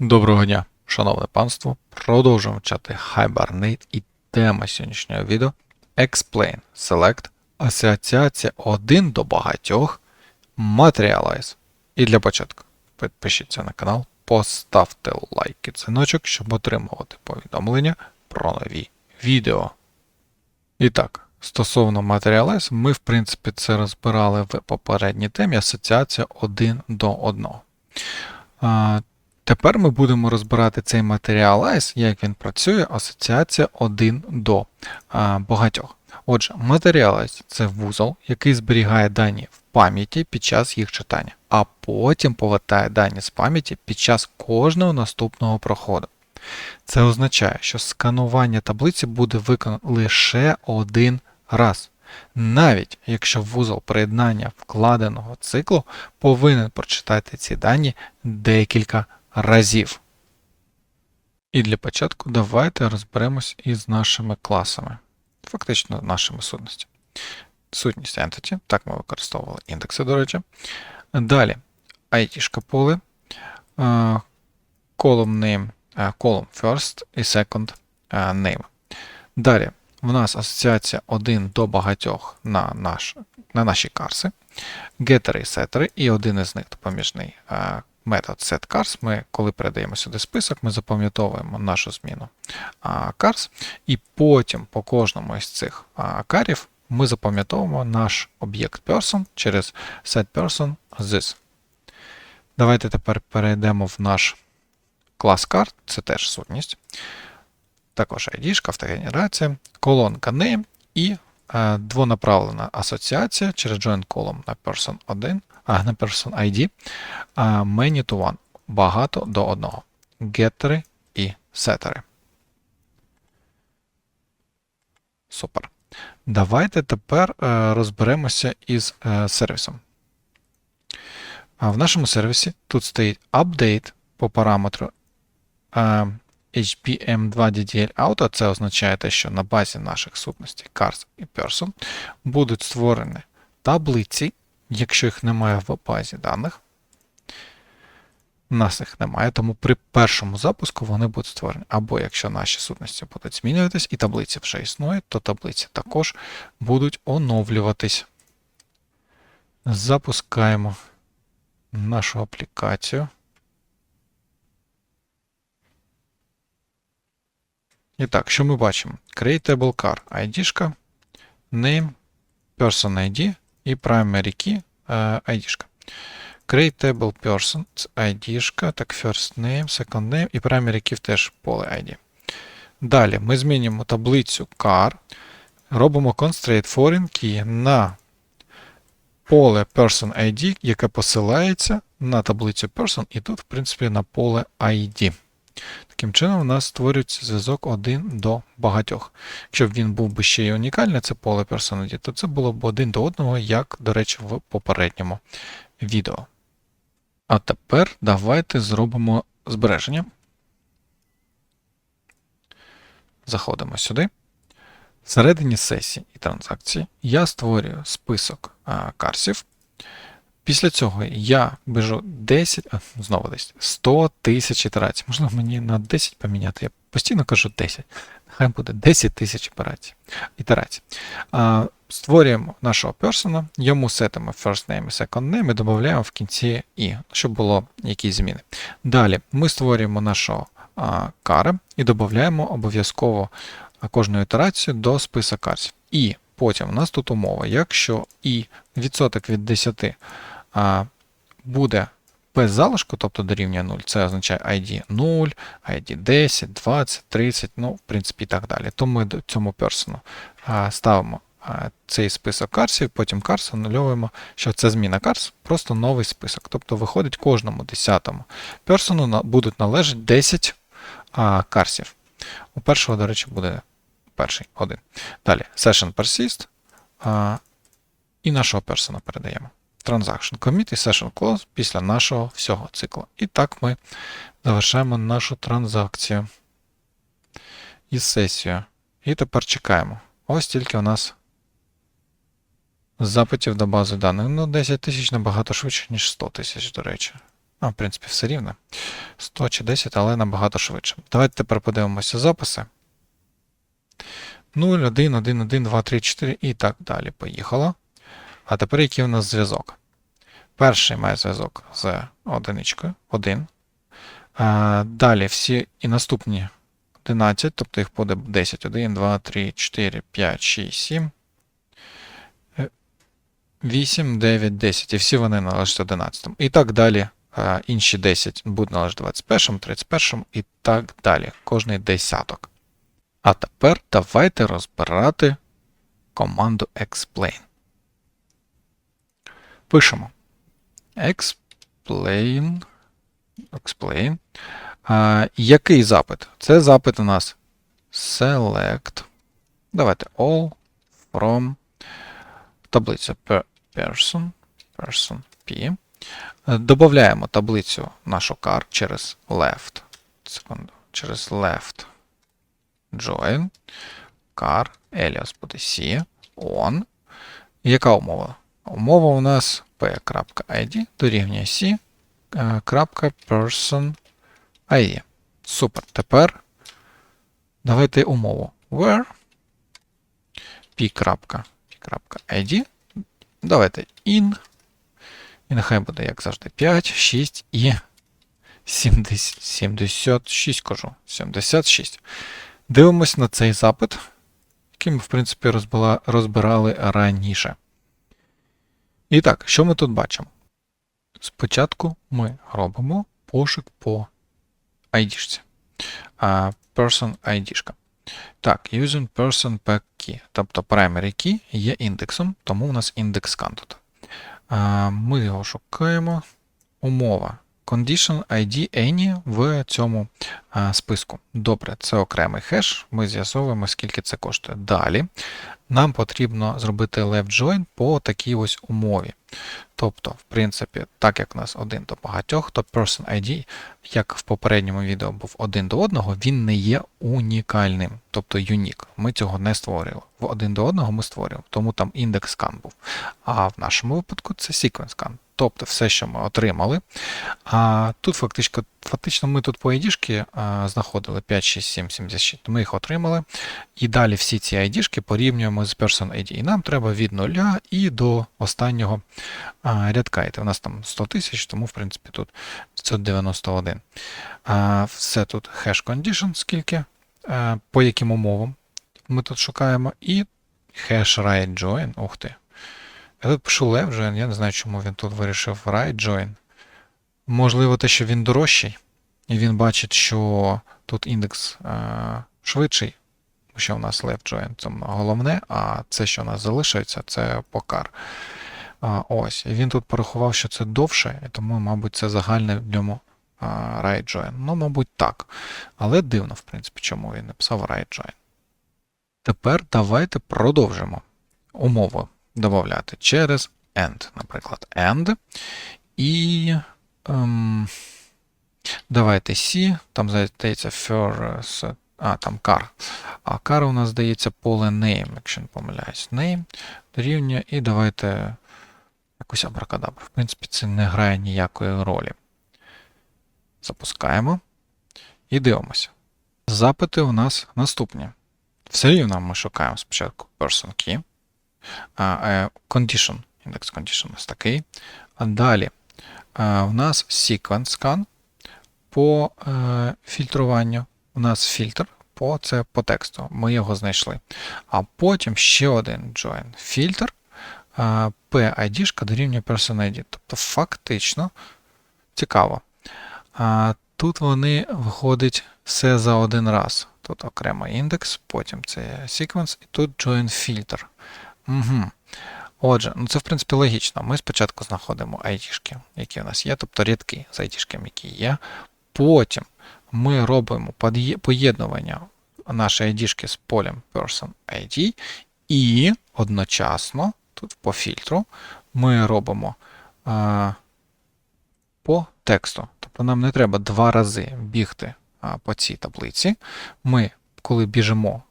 Доброго дня, шановне панство. Продовжуємо вчати Hibernate і тема сьогоднішнього відео Explain Select Асоціація 1 до багатьох Materialize. І для початку підпишіться на канал, поставте лайк і дзвіночок, щоб отримувати повідомлення про нові відео. І так, стосовно Materialize, ми, в принципі, це розбирали в попередній темі Асоціація 1 до 1. Тепер ми будемо розбирати цей Materialize, як він працює, асоціація один до а, багатьох. Отже, Materialize – це вузол, який зберігає дані в пам'яті під час їх читання, а потім повертає дані з пам'яті під час кожного наступного проходу. Це означає, що сканування таблиці буде виконано лише один раз. Навіть якщо вузол приєднання вкладеного циклу повинен прочитати ці дані декілька разів. І для початку давайте розберемось із нашими класами, фактично нашими сутностями. Сутність Entity, так ми використовували індекси, до речі. Далі IT поле, е, column name, е, column first і second е, name. Далі в нас асоціація один до багатьох на, наш, на наші карси, гетери і сетери, і один із них допоміжний метод setCars. Ми, коли передаємо сюди список, ми запам'ятовуємо нашу зміну cars, і потім по кожному із цих карів ми запам'ятовуємо наш об'єкт person через setPerson this. Давайте тепер перейдемо в наш клас card, це теж сутність. Також ID, автогенерація, колонка name і двонаправлена асоціація через join column на person 1, а на person ID, а many to one, багато до одного, геттери і сетери. Супер. Давайте тепер е, розберемося із е, сервісом. В нашому сервісі тут стоїть update по параметру е, HBM2DDL Auto. Це означає те, що на базі наших сутностей Cars і Person будуть створені таблиці, якщо їх немає в базі даних. У нас їх немає, тому при першому запуску вони будуть створені. Або якщо наші сутності будуть змінюватись і таблиці вже існують, то таблиці також будуть оновлюватись. Запускаємо нашу аплікацію. І так, що ми бачимо? Creatable car ID, name, person ID і primary key ID. Creatable person ID, так first name, second name і primary key теж поле ID. Далі ми змінюємо таблицю car, робимо constraint foreign key на поле person ID, яке посилається на таблицю person, і тут, в принципі, на поле ID. Таким чином, у нас створюється зв'язок один до багатьох. Якщо б він був би ще й унікальний, це поле ID, то це було б один до одного, як, до речі, в попередньому відео. А тепер давайте зробимо збереження. Заходимо сюди. Всередині сесії і транзакції я створюю список карсів. Після цього я біжу 10, а, знову десь 100 тисяч ітерацій. Можливо, мені на 10 поміняти. Я постійно кажу 10. Нехай буде 10 тисяч ітерацій. А, Створюємо нашого персона, йому сетимо first name і second name і додаємо в кінці і, щоб було якісь зміни. Далі ми створюємо нашого кара і додаємо обов'язково кожну ітерацію до списка карсів. І потім у нас тут умова, якщо і відсоток від 10 а, буде без залишку, тобто дорівнює 0, це означає ID 0, ID 10, 20, 30, ну, в принципі, і так далі. То ми до цьому персону ставимо цей список карсів, потім карс анульовуємо, що це зміна карс, просто новий список. Тобто виходить кожному 10-му персону будуть належати 10 карсів. У першого, до речі, буде перший один. Далі session persist і нашого персона передаємо. Transaction commit і session close після нашого всього циклу. І так ми завершаємо нашу транзакцію із сесією. І тепер чекаємо. Ось тільки у нас запитів до бази даних. Ну, 10 тисяч набагато швидше, ніж 100 тисяч, до речі. А, в принципі, все рівно. 100 чи 10, але набагато швидше. Давайте тепер подивимося записи. 0, 1, 1, 1, 2, 3, 4 і так далі. Поїхало. А тепер який у нас зв'язок? Перший має зв'язок з одиничкою 1. А, далі всі і наступні 11, тобто їх буде 10. 1, 2, 3, 4, 5, 6, 7. 8, 9, 10. І всі вони належать 11. І так далі. А, інші 10 будуть належати 21, 31 і так далі. Кожний десяток. А тепер давайте розбирати команду explain. Пишемо. Explain. Explain. А, який запит? Це запит у нас select. Давайте all from таблиця person, person P. Добавляємо таблицю нашу car через left. Секунду. Через left join. car, alias буде C, on. Яка умова? Умова у нас p.id дорівнює C, е. Супер. Тепер давайте умову. Where p.id. Давайте in. І нехай буде, як завжди, 5, 6 і 70, 76, кажу. 76. Дивимось на цей запит, який ми, в принципі, розбила, розбирали раніше. І так, що ми тут бачимо? Спочатку ми робимо пошук по ID. А, person ID. Так, using person pack key. Тобто primary key є індексом, тому у нас індекс тут. Ми його шукаємо. Умова. Condition ID any в цьому списку. Добре, це окремий хеш. Ми з'ясовуємо, скільки це коштує. Далі нам потрібно зробити left join по такій ось умові. Тобто, в принципі, так як у нас один до багатьох, то person ID, як в попередньому відео був один до одного, він не є унікальним, тобто юнік. Ми цього не створювали. В один до одного ми створюємо, тому там індекс scan був. А в нашому випадку це sequence scan. Тобто все, що ми отримали. А тут фактично фактично ми тут по ID знаходили 5, 6, 7, 76, ми їх отримали. І далі всі ці ID порівнюємо з Person ID. І нам треба від нуля і до останнього рядка. І у нас там 100 тисяч, тому в принципі тут 591. А, Все тут hash condition, скільки, по яким умовам ми тут шукаємо. І hash write join. Ух ти. Я тут пишу left join, я не знаю, чому він тут вирішив right join. Можливо, те, що він дорожчий, і він бачить, що тут індекс е, швидший, що в нас left join це головне, а це, що у нас залишається, це покар. А, Ось. І він тут порахував, що це довше, і тому, мабуть, це загальне в ньому а, right join. Ну, мабуть, так. Але дивно, в принципі, чому він написав right join. Тепер давайте продовжимо умову додати через end, наприклад, end. І ем, давайте C, там здається first, а, там car. А car у нас здається поле name, якщо не помиляюсь. Name дорівнює, і давайте якусь абракадабру. В принципі, це не грає ніякої ролі. Запускаємо і дивимося. Запити у нас наступні. Все рівно ми шукаємо спочатку person key. Condition, індекс condition у нас такий. А далі а, у нас sequence scan по е, фільтруванню. У нас фільтр по це по тексту. Ми його знайшли. А потім ще один join фільтр PID дорівнює person ID. Тобто фактично цікаво. А, Тут вони виходять все за один раз. Тут окремо індекс, потім це sequence, і тут join filter. Угу. Отже, ну це в принципі логічно. Ми спочатку знаходимо ID, які у нас є, тобто рядки з ID, які є. Потім ми робимо поєднування нашої ID з полем Person ID, і одночасно, тут по фільтру, ми робимо а, по тексту. Тобто нам не треба два рази бігти а, по цій таблиці. Ми, коли біжимо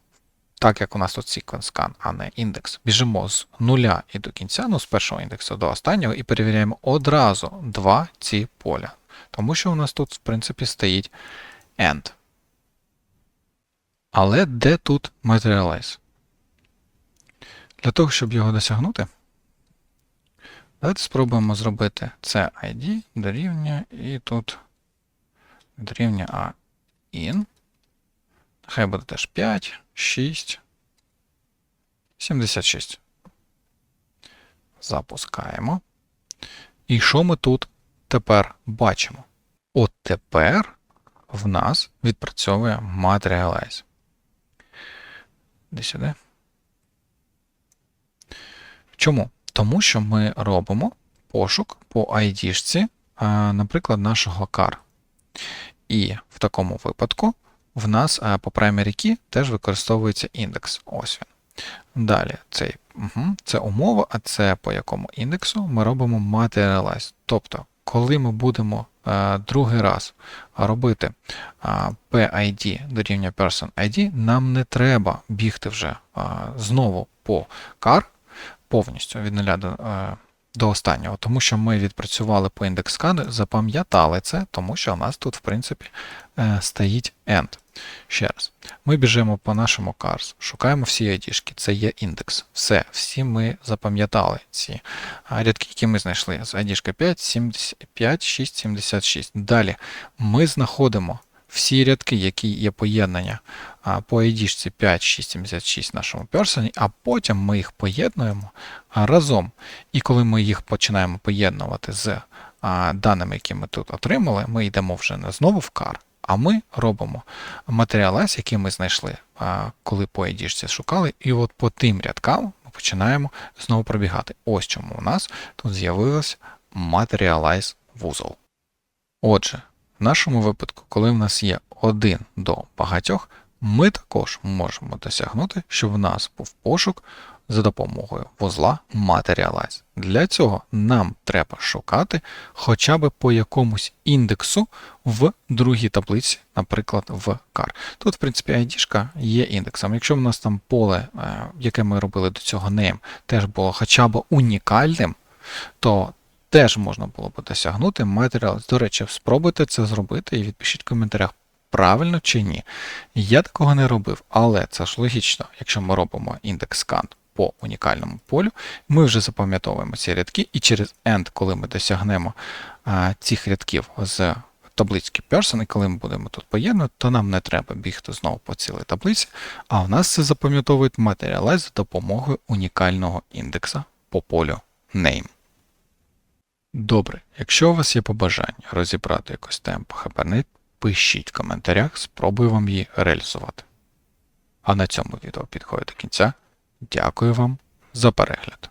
так як у нас тут sequence scan, а не індекс, біжимо з нуля і до кінця, ну з першого індексу до останнього, і перевіряємо одразу два ці поля. Тому що у нас тут, в принципі, стоїть end. Але де тут materialize? Для того, щоб його досягнути, давайте спробуємо зробити це ID дорівнює і тут дорівнює A in. Хай буде теж 5, 6, 76. Запускаємо. І що ми тут тепер бачимо? От тепер в нас відпрацьовує Materialize. Іди сюди. Чому? Тому що ми робимо пошук по ID-шці, наприклад, нашого car. І в такому випадку в нас по primary key теж використовується індекс. Ось він. Далі цей, угу, це умова, а це по якому індексу ми робимо materialize. Тобто, коли ми будемо е, другий раз робити PID рівня person ID, нам не треба бігти вже знову по car повністю від 0 до, е, до останнього, тому що ми відпрацювали по індекс скану, запам'ятали це, тому що у нас тут, в принципі, е, стоїть end. Ще раз, ми біжимо по нашому cars, шукаємо всі ID-шки, це є індекс. Все, всі ми запам'ятали ці рядки, які ми знайшли. З ID 5, 70, 5, 6, 76. Далі ми знаходимо всі рядки, які є поєднання по ID 5, 6, 76 в нашому персоні, а потім ми їх поєднуємо разом. І коли ми їх починаємо поєднувати з даними, які ми тут отримали, ми йдемо вже не знову в car, а ми робимо матеріалайз, який ми знайшли, коли по ID шукали, і от по тим рядкам ми починаємо знову пробігати. Ось чому у нас тут з'явився матеріалайз вузол. Отже, в нашому випадку, коли в нас є один до багатьох, ми також можемо досягнути, щоб в нас був пошук за допомогою вузла Materialize. Для цього нам треба шукати хоча б по якомусь індексу в другій таблиці, наприклад, в car. Тут, в принципі, ID є індексом. Якщо в нас там поле, е, яке ми робили до цього name, теж було хоча б унікальним, то теж можна було б досягнути Materialize. До речі, спробуйте це зробити і відпишіть в коментарях. Правильно чи ні? Я такого не робив, але це ж логічно, якщо ми робимо індекс scan по унікальному полю, ми вже запам'ятовуємо ці рядки, і через end, коли ми досягнемо а, цих рядків з таблички person, і коли ми будемо тут поєднувати, то нам не треба бігти знову по цілій таблиці, а у нас це запам'ятовують Materialize за допомогою унікального індекса по полю name. Добре, якщо у вас є побажання розібрати якось тему по пишіть в коментарях, спробую вам її реалізувати. А на цьому відео підходить до кінця. Дякую вам за перегляд.